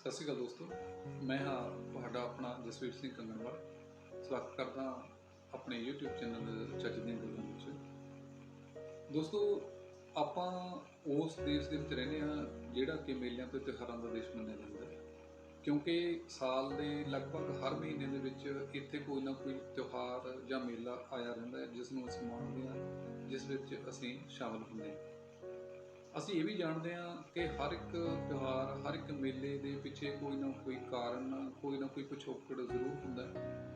ਸਤਿ ਸ਼੍ਰੀ ਅਕਾਲ ਦੋਸਤੋ। ਮੈਂ ਹਾਂ ਤੁਹਾਡਾ ਆਪਣਾ ਜਸਵੀਰ ਸਿੰਘ ਕੰਗਨਵਾਲ ਸਵਾਗਤ ਕਰਦਾ ਆਪਣੇ YouTube ਚੈਨਲ ਚੱਜ ਦੀਆਂ ਗੱਲਾਂ ਵਿੱਚ। ਦੋਸਤੋ, ਆਪਾਂ ਉਸ ਦੇਸ਼ ਦੇ ਵਿੱਚ ਰਹਿੰਦੇ ਹਾਂ ਜਿਹੜਾ ਕਿ ਮੇਲਿਆਂ ਤੇ ਤਿਉਹਾਰਾਂ ਦਾ ਦੇਸ਼ ਮੰਨਿਆ ਜਾਂਦਾ ਹੈ। ਕਿਉਂਕਿ ਸਾਲ ਦੇ ਲਗਭਗ ਹਰ ਮਹੀਨੇ ਦੇ ਵਿੱਚ ਇੱਥੇ ਕੋਈ ਨਾ ਕੋਈ ਤਿਉਹਾਰ ਜਾਂ ਮੇਲਾ ਆਇਆ ਰਹਿੰਦਾ ਹੈ, ਜਿਸ ਨੂੰ ਅਸੀਂ ਮਾਣਦੇ ਹਾਂ, ਜਿਸ ਵਿੱਚ ਅਸੀਂ ਸ਼ਾਮਲ ਹੁੰਦੇ ਹਾਂ। ਅਸੀਂ ਇਹ ਵੀ ਜਾਣਦੇ ਹਾਂ ਕਿ ਹਰ ਇੱਕ ਤਿਉਹਾਰ, ਹਰ ਇੱਕ ਮੇਲੇ ਦੇ ਪਿੱਛੇ ਕੋਈ ਨਾ ਕੋਈ ਕਾਰਨ, ਕੋਈ ਨਾ ਕੋਈ ਪਿਛੋਕੜ ਜ਼ਰੂਰ ਹੁੰਦਾ ਹੈ।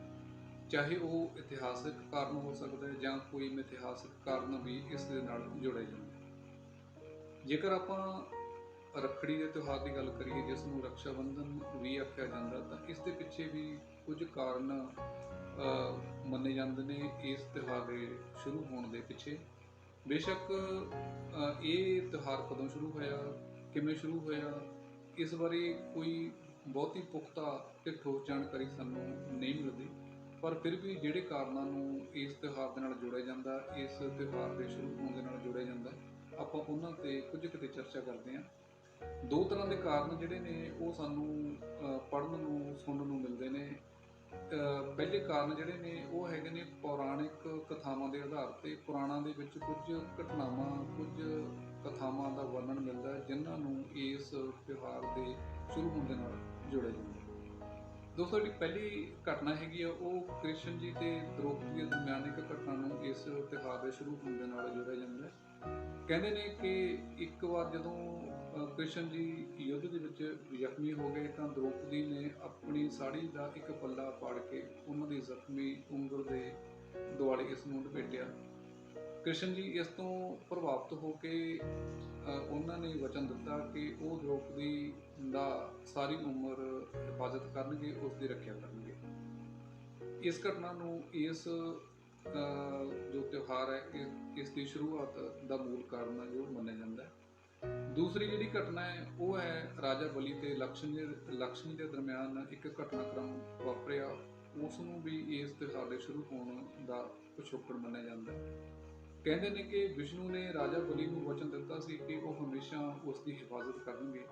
ਚਾਹੇ ਉਹ ਇਤਿਹਾਸਿਕ ਕਾਰਨ ਹੋ ਸਕਦਾ ਹੈ ਜਾਂ ਕੋਈ ਮਿਥਿਹਾਸਿਕ ਕਾਰਨ ਵੀ ਇਸ ਦੇ ਨਾਲ ਜੁੜੇ ਜਾਂਦੇ ਜੇਕਰ ਆਪਾਂ ਰੱਖੜੀ ਦੇ ਤਿਉਹਾਰ ਦੀ ਗੱਲ ਕਰੀਏ, ਜਿਸ ਨੂੰ ਰੱਖਿਆ ਬੰਧਨ ਵੀ ਆਖਿਆ ਜਾਂਦਾ, ਤਾਂ ਇਸ ਦੇ ਪਿੱਛੇ ਵੀ ਕੁਝ ਕਾਰਨ ਮੰਨੇ ਜਾਂਦੇ ਨੇ ਇਸ ਤਿਉਹਾਰ ਦੇ ਸ਼ੁਰੂ ਹੋਣ ਦੇ ਪਿੱਛੇ। ਬੇਸ਼ੱਕ ਇਹ ਤਿਉਹਾਰ ਕਦੋਂ ਸ਼ੁਰੂ ਹੋਇਆ ਕਿਵੇਂ ਸ਼ੁਰੂ ਹੋਇਆ ਇਸ ਬਾਰੇ ਕੋਈ ਬਹੁਤੀ ਪੁਖਤਾ ਤੇ ਠੋਸ ਜਾਣਕਾਰੀ ਸਾਨੂੰ ਨਹੀਂ ਮਿਲਦੀ। ਪਰ ਫਿਰ ਵੀ ਜਿਹੜੇ ਕਾਰਨਾਂ ਨੂੰ ਇਸ ਤਿਉਹਾਰ ਦੇ ਨਾਲ ਜੋੜਿਆ ਜਾਂਦਾ ਇਸ ਤਿਉਹਾਰ ਦੇ ਸ਼ੁਰੂ ਹੋਣ ਦੇ ਨਾਲ ਜੋੜਿਆ ਜਾਂਦਾ ਆਪਾਂ ਉਹਨਾਂ ਤੇ ਕੁਝ ਕਿਤੇ ਚਰਚਾ ਕਰਦੇ ਹਾਂ। ਦੋ ਤਰ੍ਹਾਂ ਦੇ ਕਾਰਨ ਜਿਹੜੇ ਨੇ ਉਹ ਸਾਨੂੰ ਅ, ਪੜ੍ਹਨ ਨੂੰ ਸੁਣਨ ਨੂੰ ਮਿਲਦੇ ਨੇ। ਪਹਿਲੇ ਕਾਰਨ ਜਿਹੜੇ ਨੇ ਉਹ ਹੈਗੇ ਨੇ ਪੌਰਾਣਿਕ ਕਥਾਵਾਂ ਦੇ ਆਧਾਰ ਤੇ। ਪੁਰਾਣਾਂ ਦੇ ਵਿੱਚ ਕੁਝ ਘਟਨਾਵਾਂ, ਕੁਝ ਕਥਾਵਾਂ ਦਾ ਵਰਣਨ ਮਿਲਦਾ ਹੈ, ਜਿਨ੍ਹਾਂ ਨੂੰ ਇਸ ਤਿਉਹਾਰ ਦੇ ਸ਼ੁਰੂ ਹੋਣ ਦੇ ਨਾਲ ਜੋੜਿਆ ਜਾਂਦਾ ਹੈ। ਦੋਸਤੋ, ਜਿਹੜੀ ਪਹਿਲੀ ਘਟਨਾ ਹੈਗੀ ਆ, ਉਹ ਕ੍ਰਿਸ਼ਨ ਜੀ ਤੇ ਦ੍ਰੋਪਦੀ ਦੇ ਦਰਮਿਆਨ ਇੱਕ ਘਟਨਾ ਇਸ ਤਿਉਹਾਰ ਦੇ ਸ਼ੁਰੂ ਹੋਣ ਦੇ ਨਾਲ ਜੋੜਿਆ ਜਾਂਦਾ। ਹੈ ਕਹਿੰਦੇ ਨੇ ਕਿ ਇੱਕ ਵਾਰ ਜਦੋਂ ਕ੍ਰਿਸ਼ਨ ਜੀ ਯੁੱਧ ਦੇ ਵਿੱਚ ਜ਼ਖਮੀ ਹੋ ਗਏ ਤਾਂ ਦ੍ਰੋਪਦੀ ਨੇ ਆਪਣੀ ਸਾੜੀ ਦਾ ਇੱਕ ਪੱਲਾ ਪਾੜ ਕੇ ਉਹਨਾਂ ਦੀ ਜ਼ਖਮੀ ਉਂਗਲ ਦੇ ਦੁਆਲੇ ਇਸ ਨੂੰ ਲਪੇਟਿਆ। ਕ੍ਰਿਸ਼ਨ ਜੀ ਇਸ ਤੋਂ ਪ੍ਰਭਾਵਿਤ ਹੋ ਕੇ ਅ, ਉਹਨਾਂ ਨੇ ਵਚਨ ਦਿੱਤਾ ਕਿ ਉਹ ਦ੍ਰੋਪਦੀ ਦਾ ਸਾਰੀ ਉਮਰ ਹਿਫਾਜ਼ਤ ਕਰਨਗੇ ਉਸ ਦੀ ਰੱਖਿਆ ਕਰਨਗੇ। ਇਸ ਘਟਨਾ ਨੂੰ ਇਸ ਜੋ ਤਿਉਹਾਰ ਹੈ ਇਸ- ਇਸ ਦੀ ਸ਼ੁਰੂਆਤ ਦਾ ਮੂਲ ਕਾਰਨ ਹੈ, ਜੋ ਮੰਨਿਆ ਜਾਂਦਾ ਹੈ। ਦੂਸਰੀ ਜਿਹੜੀ ਘਟਨਾ ਹੈ, ਉਹ ਹੈ ਰਾਜਾ ਬਲੀ ਤੇ ਲਕਸ਼ਮੀ ਲਕਸ਼ਮੀ ਦੇ ਦਰਮਿਆਨ ਇੱਕ ਘਟਨਾਕ੍ਰਮ ਵਾਪਰਿਆ। ਉਸ ਨੂੰ ਵੀ ਇਸ ਤਿਉਹਾਰ ਦੇ ਸ਼ੁਰੂ ਹੋਣ ਦਾ ਪਿਛੋਕੜ ਮੰਨਿਆ ਜਾਂਦਾ ਹੈ। ਕਹਿੰਦੇ ਨੇ ਕਿ ਵਿਸ਼ਨੂੰ ਨੇ ਰਾਜਾ ਬਲੀ ਨੂੰ ਵਚਨ ਦਿੱਤਾ ਸੀ ਕਿ ਉਹ ਹਮੇਸ਼ਾ ਉਸ ਦੀ ਹਿਫਾਜ਼ਤ ਕਰਨਗੇ।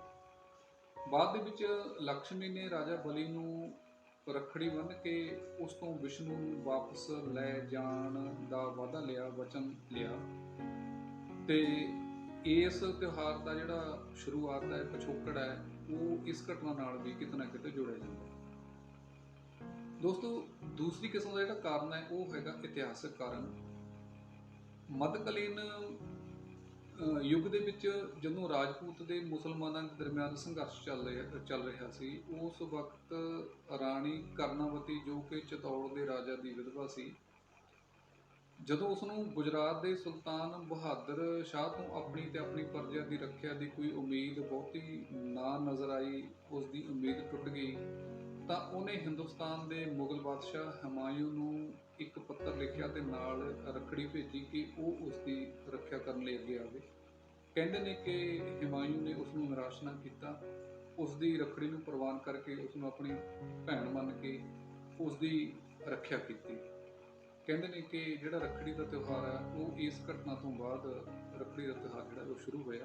ਬਾਅਦ ਦੇ ਵਿੱਚ ਲਕਸ਼ਮੀ ਨੇ ਰਾਜਾ ਬਲੀ ਨੂੰ ਰੱਖੜੀ ਬੰਨ੍ਹ ਕੇ ਉਸ ਤੋਂ ਵਿਸ਼ਨੂੰ ਨੂੰ ਵਾਪਸ ਲੈ ਜਾਣ ਦਾ ਵਾਅਦਾ ਲਿਆ ਵਚਨ ਲਿਆ। ਤੇ ਇਸ ਤਿਉਹਾਰ ਦਾ ਜਿਹੜਾ ਸ਼ੁਰੂਆਤ ਹੈ ਪਿਛੋਕੜ ਹੈ ਉਹ ਇਸ ਘਟਨਾ ਨਾਲ ਵੀ ਕਿਤੇ ਨਾ ਕਿਤੇ ਜੁੜਿਆ ਜਾਂਦਾ ਹੈ। ਦੋਸਤੋ ਦੂਸਰੀ ਕਿਸਮ ਦਾ ਜਿਹੜਾ ਕਾਰਨ ਹੈ ਉਹ ਹੈਗਾ ਇਤਿਹਾਸਕ ਕਾਰਨ। ਮੱਧਕਾਲੀਨ ਅ, ਯੁੱਗ ਦੇ ਵਿੱਚ ਜਦੋਂ ਰਾਜਪੂਤ ਦੇ ਮੁਸਲਮਾਨਾਂ ਦੇ ਦਰਮਿਆਨ ਸੰਘਰਸ਼ ਚੱਲ ਰਿਹਾ ਚੱਲ ਰਿਹਾ ਸੀ, ਉਸ ਵਕਤ ਰਾਣੀ ਕਰਨਾਵਤੀ ਜੋ ਕਿ ਚਤੌੜ ਦੇ ਰਾਜਾ ਦੀ ਵਿਧਵਾ ਸੀ, ਜਦੋਂ ਉਸ ਨੂੰ ਗੁਜਰਾਤ ਦੇ ਸੁਲਤਾਨ ਬਹਾਦਰ ਸ਼ਾਹ ਤੋਂ ਆਪਣੀ ਤੇ ਆਪਣੀ ਪ੍ਰਜਾ ਦੀ ਰੱਖਿਆ ਦੀ ਕੋਈ ਉਮੀਦ ਬਹੁਤੀ ਨਾ ਨਜ਼ਰ ਆਈ ਉਸ ਦੀ ਉਮੀਦ ਟੁੱਟ ਗਈ। ਤਾਂ ਉਹਨੇ ਹਿੰਦੁਸਤਾਨ ਦੇ ਮੁਗਲ ਬਾਦਸ਼ਾਹ ਹਮਾਯੂ ਨੂੰ ਇੱਕ ਪੱਤਰ ਲਿਖਿਆ ਤੇ ਨਾਲ ਰੱਖੜੀ ਭੇਜੀ ਕਿ ਉਹ ਉਸ ਦੀ ਰੱਖਿਆ ਕਰਨ ਲਈ ਅੱਗੇ ਆਵੇ ਕਹਿੰਦੇ ਨੇ ਕਿ ਹਮਾਯੂ ਨੇ ਉਸ ਨੂੰ ਨਿਰਾਸ਼ ਨਾ ਕੀਤਾ। ਉਸ ਦੀ ਰੱਖੜੀ ਨੂੰ ਪ੍ਰਵਾਨ ਕਰਕੇ ਉਸ ਨੂੰ ਆਪਣੀ ਭੈਣ ਮੰਨ ਕੇ ਉਸ ਦੀ ਰੱਖਿਆ ਕੀਤੀ। ਕਹਿੰਦੇ ਨੇ ਕਿ ਜਿਹੜਾ ਰੱਖੜੀ ਦਾ ਤਿਉਹਾਰ ਹੈ, ਉਹ ਇਸ ਘਟਨਾ ਤੋਂ ਬਾਅਦ ਰੱਖੜੀ ਦਾ ਤਿਉਹਾਰ ਜਿਹੜਾ, ਉਹ ਸ਼ੁਰੂ ਹੋਇਆ।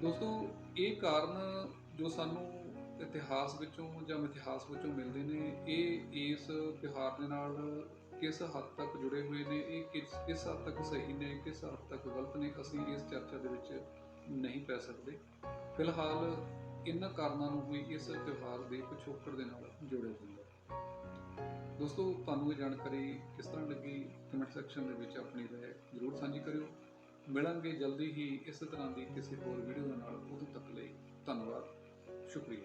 ਦੋਸਤੋ, ਇਹ ਕਾਰਨ ਜੋ ਸਾਨੂੰ ਇਤਿਹਾਸ ਵਿੱਚੋਂ ਜਾਂ ਮਿਥਿਹਾਸ ਵਿੱਚੋਂ ਮਿਲਦੇ ਨੇ, ਇਹ ਇਸ ਤਿਉਹਾਰ ਦੇ ਨਾਲ ਕਿਸ ਹੱਦ ਤੱਕ ਜੁੜੇ ਹੋਏ ਨੇ, ਇਹ ਕਿਸ ਕਿਸ ਹੱਦ ਤੱਕ ਸਹੀ ਨੇ, ਕਿਸ ਹੱਦ ਤੱਕ ਗਲਤ ਨੇ, ਅਸੀਂ ਇਸ ਚਰਚਾ ਦੇ ਵਿੱਚ ਨਹੀਂ ਪੈ ਸਕਦੇ। ਫਿਲਹਾਲ ਇਹਨਾਂ ਕਾਰਨਾਂ ਨੂੰ ਵੀ ਇਸ ਤਿਉਹਾਰ ਦੇ ਪਿਛੋਕੜ ਦੇ ਨਾਲ ਜੁੜੇ ਹੋਏ ਹੈ। ਦੋਸਤੋ, ਤੁਹਾਨੂੰ ਇਹ ਜਾਣਕਾਰੀ ਕਿਸ ਤਰ੍ਹਾਂ ਲੱਗੀ? ਕਮੈਂਟ ਸੈਕਸ਼ਨ ਦੇ ਵਿੱਚ ਆਪਣੀ ਰਾਏ ਜ਼ਰੂਰ ਸਾਂਝੀ ਕਰਿਓ। ਮਿਲਾਂਗੇ ਜਲਦੀ ਹੀ ਇਸੇ ਤਰ੍ਹਾਂ ਦੀ ਕਿਸੇ ਹੋਰ ਵੀਡੀਓ ਦੇ ਨਾਲ। ਉਦੋਂ ਤੱਕ ਲਈ ਧੰਨਵਾਦ। ਸ਼ੁਕਰੀਆ।